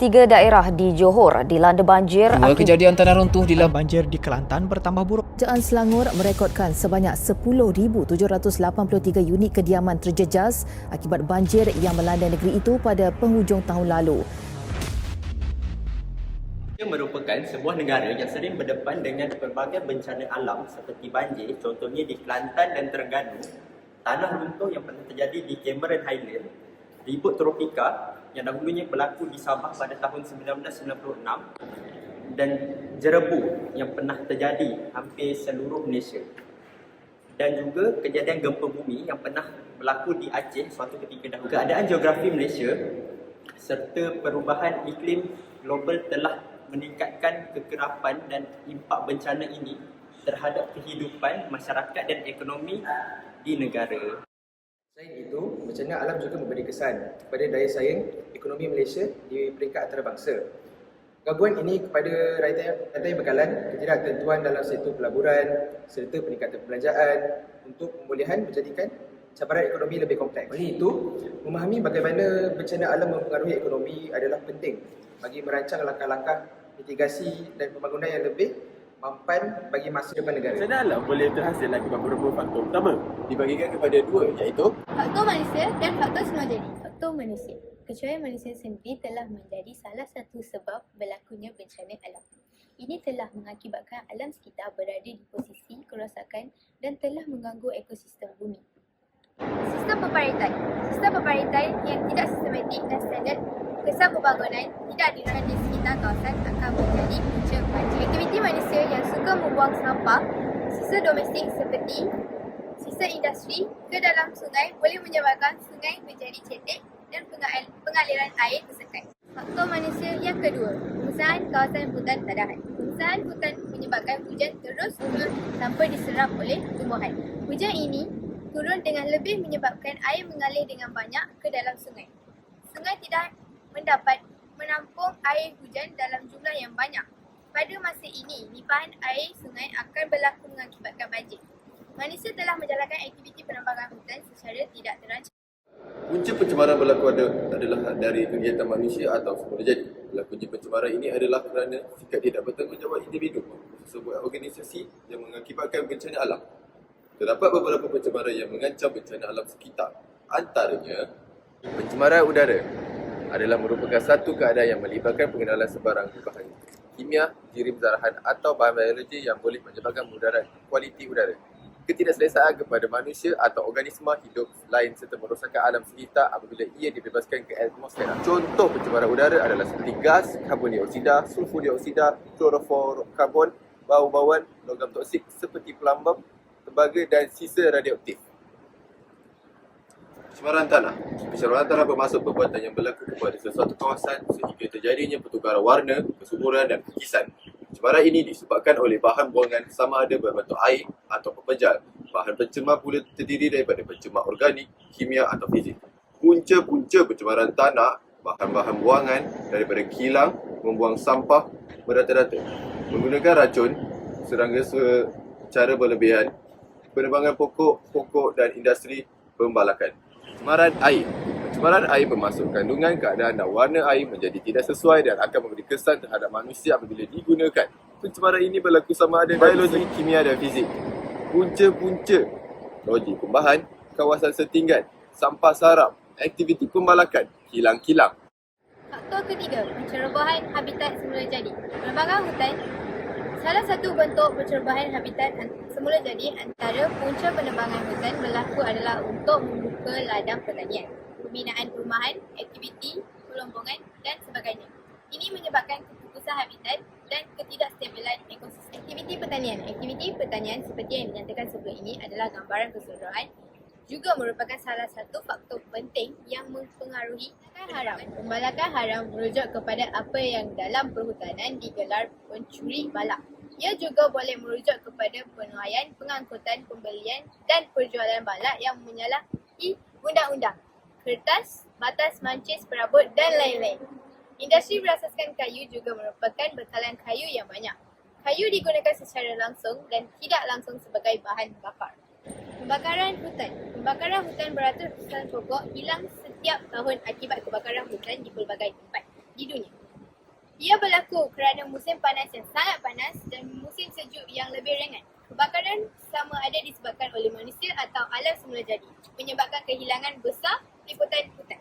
Tiga daerah di Johor dilanda banjir Dua akibat kejadian tanah runtuh di Dalam banjir di Kelantan bertambah buruk. Kerajaan Selangor merekodkan sebanyak 10,783 unit kediaman terjejas akibat banjir yang melanda negeri itu pada penghujung tahun lalu. Ia merupakan sebuah negara yang sering berdepan dengan pelbagai bencana alam seperti banjir, contohnya di Kelantan dan Terengganu, tanah runtuh yang pernah terjadi di Cameron Highland, ribut tropika yang dahulunya berlaku di Sabah pada tahun 1996 dan jerebu yang pernah terjadi hampir seluruh Malaysia. Dan juga kejadian gempa bumi yang pernah berlaku di Aceh suatu ketika dahulu. Keadaan geografi Malaysia serta perubahan iklim global telah meningkatkan kekerapan dan impak bencana ini terhadap kehidupan masyarakat dan ekonomi di negara. Selain itu, bencana alam juga memberi kesan kepada daya saing ekonomi Malaysia di peringkat antarabangsa. Gangguan ini kepada rantai, bekalan, ketidaktentuan dalam sektor pelaburan serta peningkatan perbelanjaan untuk pemulihan menjadikan cabaran ekonomi lebih kompleks. Oleh itu, memahami bagaimana bencana alam mempengaruhi ekonomi adalah penting bagi merancang langkah-langkah mitigasi dan pembangunan yang lebih mampan bagi masa depan negara. Bencana alam boleh terhasil akibat beberapa faktor utama dibagikan kepada dua iaitu Faktor manusia dan faktor semua jadi. Faktor manusia. Kecuali manusia sendiri telah menjadi salah satu sebab berlakunya bencana alam. Ini telah mengakibatkan alam sekitar berada di posisi kerosakan dan telah mengganggu ekosistem bumi. Sistem peparitan. Sistem peparitan yang tidak sistematik dan standard kesan pembangunan tidak dirancang di sekitar kawasan akan menjadi punca banjir. Aktiviti manusia yang suka membuang sampah, sisa domestik seperti sisa industri ke dalam sungai boleh menyebabkan sungai menjadi cetek dan pengal- pengaliran air tersekat. Faktor manusia yang kedua, pengusahaan kawasan hutan tadahan. Pengusahaan hutan menyebabkan hujan terus turun tanpa diserap oleh tumbuhan. Hujan ini turun dengan lebih menyebabkan air mengalir dengan banyak ke dalam sungai. Sungai tidak mendapat menampung air hujan dalam jumlah yang banyak. Pada masa ini, limpahan air sungai akan berlaku mengakibatkan banjir. Manusia telah menjalankan aktiviti penambangan hutan secara tidak terancang. punca pencemaran berlaku ada, adalah dari kegiatan manusia atau semula jadi. Berlakunya pencemaran ini adalah kerana sikap tidak bertanggungjawab individu sebuah organisasi yang mengakibatkan bencana alam. Terdapat beberapa pencemaran yang mengancam bencana alam sekitar. Antaranya, pencemaran udara adalah merupakan satu keadaan yang melibatkan pengenalan sebarang bahan kimia, jirim zarahan atau bahan biologi yang boleh menyebabkan mudarat kualiti udara. Ketidakselesaan kepada manusia atau organisma hidup lain serta merosakkan alam sekitar apabila ia dibebaskan ke atmosfera. Contoh pencemaran udara adalah seperti gas, karbon dioksida, sulfur dioksida, klorofluorokarbon, bau-bauan, logam toksik seperti pelambang, tembaga dan sisa radioaktif. Pencemaran tanah Pencemaran tanah bermaksud perbuatan yang berlaku kepada sesuatu kawasan sehingga terjadinya pertukaran warna, kesuburan dan kikisan. Pencemaran ini disebabkan oleh bahan buangan sama ada berbentuk air atau pepejal. Bahan pencemar pula terdiri daripada pencemar organik, kimia atau fizik. Punca-punca pencemaran tanah, bahan-bahan buangan daripada kilang, membuang sampah merata-rata. Menggunakan racun, serangga secara berlebihan, penebangan pokok-pokok dan industri pembalakan. Pencemaran air Pencemaran air bermaksud kandungan keadaan dan warna air menjadi tidak sesuai dan akan memberi kesan terhadap manusia apabila digunakan. Pencemaran ini berlaku sama ada biologi, kimia dan fizik. Punca-punca logik pembahan, kawasan setinggan, sampah sarap, aktiviti pembalakan, kilang-kilang. Faktor ketiga, pencerobohan habitat semula jadi. Penebangan hutan Salah satu bentuk pencerobohan habitat semula jadi antara punca penebangan hutan berlaku adalah untuk membuka ladang pertanian, pembinaan perumahan, aktiviti, pelombongan dan sebagainya. Ini menyebabkan keputusan habitat dan ketidakstabilan ekosistem. Aktiviti pertanian Aktiviti pertanian seperti yang dinyatakan sebelum ini adalah gambaran keseluruhan juga merupakan salah satu faktor penting yang mempengaruhi pembalakan haram. Pembalakan haram merujuk kepada apa yang dalam perhutanan digelar pencuri balak. Ia juga boleh merujuk kepada penilaian pengangkutan, pembelian dan perjualan balak yang menyalahi undang-undang, kertas, batas mancis perabot dan lain-lain. Industri berasaskan kayu juga merupakan bekalan kayu yang banyak. Kayu digunakan secara langsung dan tidak langsung sebagai bahan bakar. Pembakaran hutan. Pembakaran hutan beratus-ratusan pokok hilang setiap tahun akibat kebakaran hutan di pelbagai tempat di dunia. Ia berlaku kerana musim panas yang sangat panas dan musim sejuk yang lebih ringan. Kebakaran sama ada disebabkan oleh manusia atau alam semula jadi, menyebabkan kehilangan besar liputan hutan.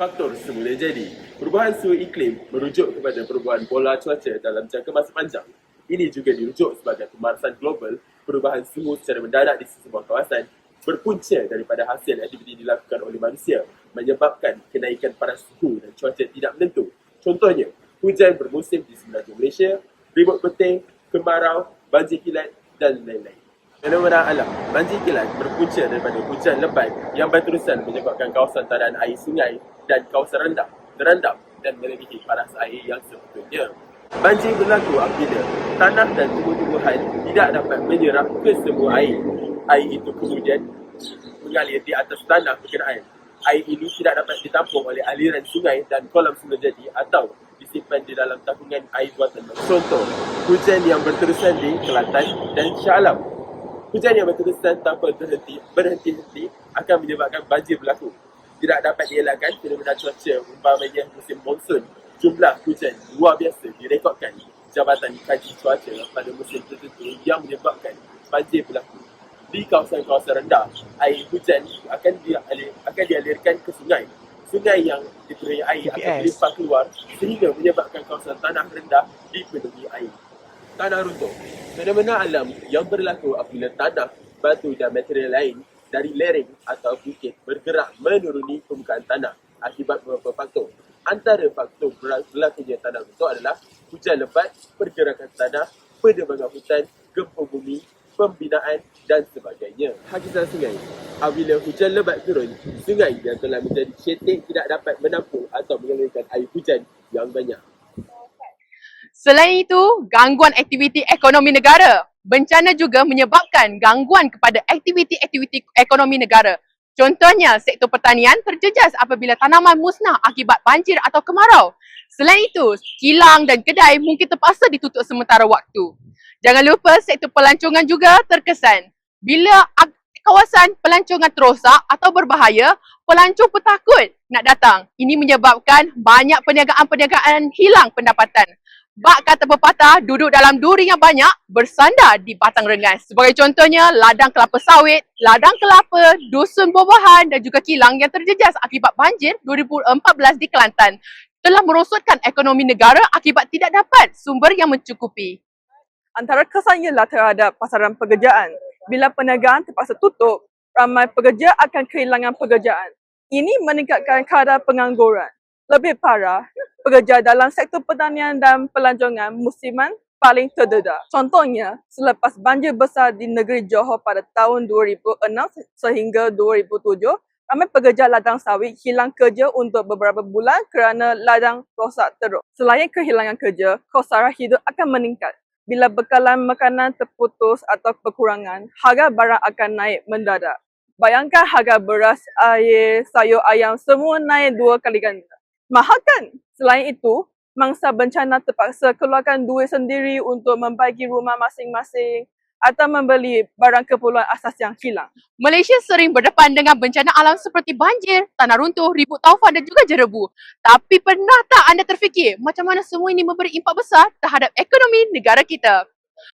Faktor semula jadi. Perubahan suhu iklim merujuk kepada perubahan pola cuaca dalam jangka masa panjang. Ini juga dirujuk sebagai pemanasan global, perubahan suhu secara mendadak di sebuah kawasan berpunca daripada hasil aktiviti dilakukan oleh manusia menyebabkan kenaikan paras suhu dan cuaca tidak menentu. Contohnya, hujan bermusim di semenanjung Malaysia, ribut petir, kemarau, banjir kilat dan lain-lain. Fenomena alam, banjir kilat berpunca daripada hujan lebat yang berterusan menyebabkan kawasan tadahan air sungai dan kawasan rendah terendam dan melebihi paras air yang sepatutnya. Banjir berlaku apabila tanah dan tumbuh-tumbuhan tidak dapat menyerap ke semua air. Air itu kemudian mengalir di atas tanah berkenaan. Air ini tidak dapat ditampung oleh aliran sungai dan kolam semula jadi atau disimpan di dalam tabungan air buatan. Contoh, hujan yang berterusan di Kelantan dan Shah Alam. Hujan yang berterusan tanpa berhenti, berhenti-henti akan menyebabkan banjir berlaku. Tidak dapat dielakkan fenomena cuaca umpamanya musim monsun. Jumlah hujan luar biasa direkodkan Jabatan Kaji Cuaca pada musim tertentu yang menyebabkan banjir berlaku. Di kawasan-kawasan rendah, air hujan akan dialir, akan dialirkan ke sungai. Sungai yang dipenuhi air akan GPS. melimpah keluar sehingga menyebabkan kawasan tanah rendah dipenuhi air. Tanah runtuh. Fenomena alam yang berlaku apabila tanah, batu dan material lain dari lereng atau bukit bergerak menuruni permukaan tanah akibat beberapa faktor. Antara faktor berlakunya tanah runtuh adalah hujan lebat, pergerakan tanah, penebangan hutan, gempa bumi, pembinaan dan sebagainya. Hakikat sungai. Apabila hujan lebat turun, sungai yang telah menjadi cetek tidak dapat menampung atau mengalirkan air hujan yang banyak. Selain itu, gangguan aktiviti ekonomi negara. Bencana juga menyebabkan gangguan kepada aktiviti-aktiviti ekonomi negara. Contohnya, sektor pertanian terjejas apabila tanaman musnah akibat banjir atau kemarau. Selain itu, kilang dan kedai mungkin terpaksa ditutup sementara waktu. Jangan lupa sektor pelancongan juga terkesan. Bila kawasan pelancongan terosak atau berbahaya, pelancong pun takut nak datang. Ini menyebabkan banyak perniagaan-perniagaan hilang pendapatan. Bak kata pepatah, duduk dalam duri yang banyak, bersandar di batang rengas. Sebagai contohnya, ladang kelapa sawit, ladang kelapa, dusun buah-buahan dan juga kilang yang terjejas akibat banjir 2014 di Kelantan telah merosotkan ekonomi negara akibat tidak dapat sumber yang mencukupi. antara kesan ialah terhadap pasaran pekerjaan. Bila perniagaan terpaksa tutup, ramai pekerja akan kehilangan pekerjaan. Ini meningkatkan kadar pengangguran. Lebih parah, pekerja dalam sektor pertanian dan pelancongan musiman paling terdedah. Contohnya, selepas banjir besar di negeri Johor pada tahun 2006 sehingga 2007, ramai pekerja ladang sawit hilang kerja untuk beberapa bulan kerana ladang rosak teruk. Selain kehilangan kerja, kos sara hidup akan meningkat. Bila bekalan makanan terputus atau kekurangan, harga barang akan naik mendadak. Bayangkan harga beras, air, sayur ayam semua naik dua kali ganda. Mahal kan? Selain itu, mangsa bencana terpaksa keluarkan duit sendiri untuk membaiki rumah masing-masing atau membeli barang keperluan asas yang hilang. Malaysia sering berdepan dengan bencana alam seperti banjir, tanah runtuh, ribut taufan dan juga jerebu. Tapi pernah tak anda terfikir macam mana semua ini memberi impak besar terhadap ekonomi negara kita?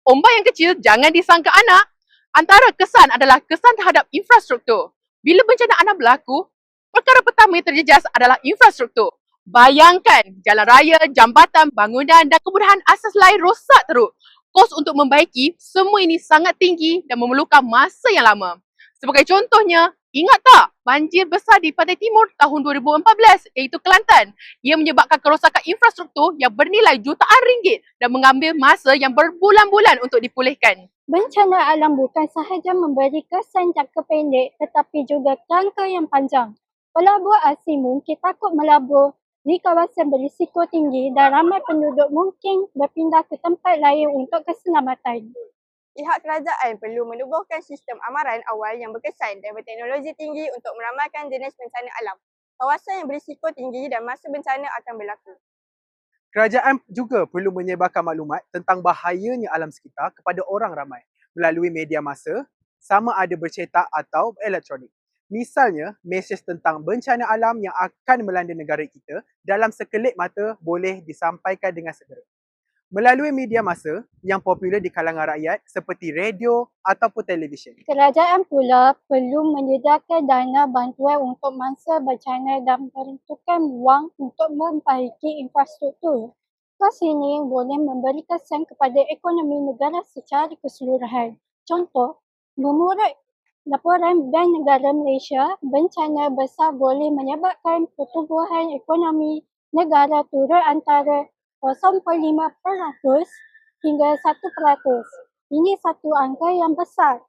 Ombak yang kecil jangan disangka anak. Antara kesan adalah kesan terhadap infrastruktur. Bila bencana alam berlaku, perkara pertama yang terjejas adalah infrastruktur. Bayangkan jalan raya, jambatan, bangunan dan kemudahan asas lain rosak teruk. Kos untuk membaiki semua ini sangat tinggi dan memerlukan masa yang lama. Sebagai contohnya, ingat tak banjir besar di Pantai Timur tahun 2014 iaitu Kelantan. Ia menyebabkan kerosakan infrastruktur yang bernilai jutaan ringgit dan mengambil masa yang berbulan-bulan untuk dipulihkan. Bencana alam bukan sahaja memberi kesan jangka pendek tetapi juga jangka yang panjang. Pelabur asing mungkin takut melabur di kawasan berisiko tinggi dan ramai penduduk mungkin berpindah ke tempat lain untuk keselamatan. Pihak kerajaan perlu menubuhkan sistem amaran awal yang berkesan dan berteknologi tinggi untuk meramalkan jenis bencana alam. Kawasan yang berisiko tinggi dan masa bencana akan berlaku. Kerajaan juga perlu menyebarkan maklumat tentang bahayanya alam sekitar kepada orang ramai melalui media massa, sama ada bercetak atau elektronik. Misalnya, mesej tentang bencana alam yang akan melanda negara kita dalam sekelip mata boleh disampaikan dengan segera. Melalui media masa yang popular di kalangan rakyat seperti radio ataupun televisyen. Kerajaan pula perlu menyediakan dana bantuan untuk mangsa bencana dan peruntukan wang untuk memperbaiki infrastruktur. Kos ini boleh memberi kesan kepada ekonomi negara secara keseluruhan. Contoh, menurut laporan Bank Negara Malaysia, bencana besar boleh menyebabkan pertumbuhan ekonomi negara turun antara 0.5% hingga 1%. Ini satu angka yang besar.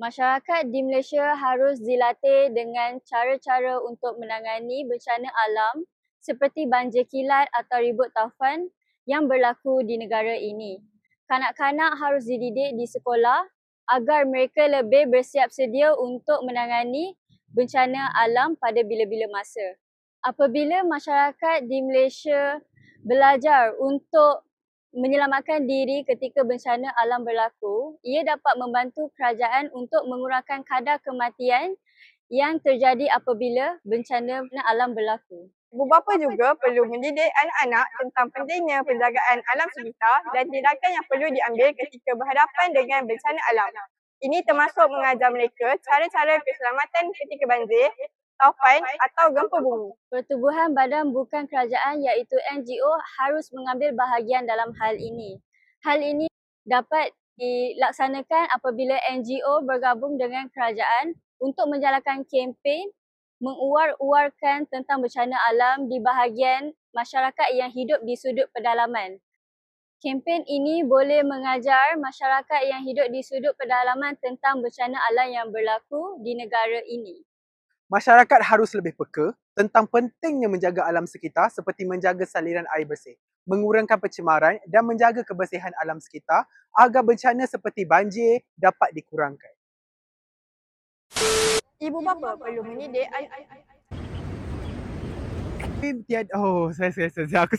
Masyarakat di Malaysia harus dilatih dengan cara-cara untuk menangani bencana alam seperti banjir kilat atau ribut taufan yang berlaku di negara ini. Kanak-kanak harus dididik di sekolah agar mereka lebih bersiap sedia untuk menangani bencana alam pada bila-bila masa. Apabila masyarakat di Malaysia belajar untuk menyelamatkan diri ketika bencana alam berlaku, ia dapat membantu kerajaan untuk mengurangkan kadar kematian yang terjadi apabila bencana alam berlaku. Ibu bapa juga perlu mendidik anak-anak tentang pentingnya penjagaan alam sekitar dan tindakan yang perlu diambil ketika berhadapan dengan bencana alam. Ini termasuk mengajar mereka cara-cara keselamatan ketika banjir, taufan atau gempa bumi. Pertubuhan badan bukan kerajaan iaitu NGO harus mengambil bahagian dalam hal ini. Hal ini dapat dilaksanakan apabila NGO bergabung dengan kerajaan untuk menjalankan kempen menguar-uarkan tentang bencana alam di bahagian masyarakat yang hidup di sudut pedalaman. Kempen ini boleh mengajar masyarakat yang hidup di sudut pedalaman tentang bencana alam yang berlaku di negara ini. Masyarakat harus lebih peka tentang pentingnya menjaga alam sekitar seperti menjaga saliran air bersih, mengurangkan pencemaran dan menjaga kebersihan alam sekitar agar bencana seperti banjir dapat dikurangkan. Ibu bapa perlu mendidik anak Tiada, oh saya saya saya aku